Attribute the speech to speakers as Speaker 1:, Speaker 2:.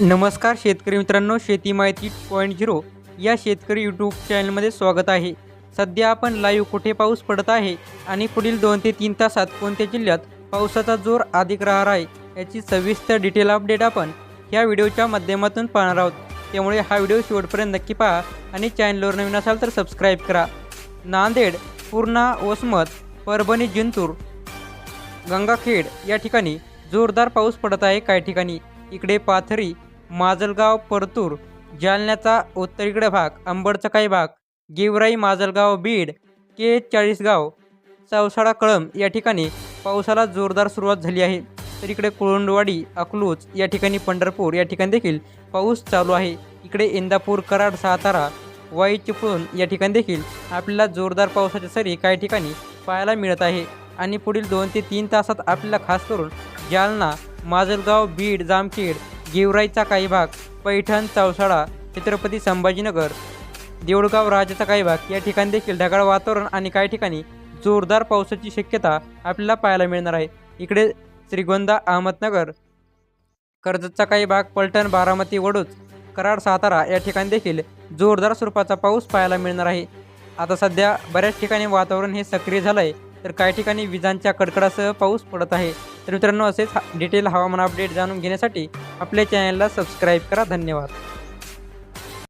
Speaker 1: नमस्कार शेतकरी मित्रांनो शेती माहिती पॉईंट झिरो या शेतकरी यूट्यूब चॅनलमध्ये स्वागत आहे. सध्या आपण लाईव्ह कुठे पाऊस पडत आहे आणि पुढील दोन ते तीन तासात कोणत्या जिल्ह्यात पावसाचा जोर अधिक राहणार आहे याची सविस्तर डिटेल अपडेट आपण ह्या व्हिडिओच्या माध्यमातून पाहणार आहोत. त्यामुळे हा व्हिडिओ शेवटपर्यंत नक्की पहा आणि चॅनलवर नवीन असाल तर सबस्क्राईब करा. नांदेड पूर्णा वसमत परभणी जिंतूर गंगाखेड या ठिकाणी जोरदार पाऊस पडत आहे. काही ठिकाणी इकडे पाथरी माजलगाव परतूर जालन्याचा उत्तरेकडे भाग अंबडचा काही भाग गेवराई माजलगाव बीड के चाळीसगाव चौसाळा कळंब या ठिकाणी पावसाला जोरदार सुरुवात झाली आहे. तर इकडे कुळंडवाडी अकलूज या ठिकाणी पंढरपूर या ठिकाणी देखील पाऊस चालू आहे. इकडे इंदापूर कराड सातारा वाई चिपळूण या ठिकाणी देखील आपल्याला जोरदार पावसाच्या सरी काही ठिकाणी पाहायला मिळत आहे. आणि पुढील दोन ते तीन तासात आपल्याला खास करून जालना माजलगाव बीड जामखेड गेवराईचा काही भाग पैठण चौसाळा छत्रपती संभाजीनगर देऊळगाव राजाचा काही भाग या ठिकाणी देखील ढगाळ वातावरण आणि काही ठिकाणी जोरदार पावसाची शक्यता आपल्याला पाहायला मिळणार आहे. इकडे श्रीगोंदा अहमदनगर कर्जतचा काही भाग पलटण बारामती वडूच कराड सातारा या ठिकाणी देखील जोरदार स्वरूपाचा पाऊस पाहायला मिळणार आहे. आता सध्या बऱ्याच ठिकाणी वातावरण हे सक्रिय झालं आहे तर काही ठिकाणी विजांच्या कडकडासह पाऊस पडत आहे. तर मित्रांनो असेच डिटेल हवामान अपडेट जाणून घेण्यासाठी आपल्या चॅनलला सबस्क्राईब करा. धन्यवाद.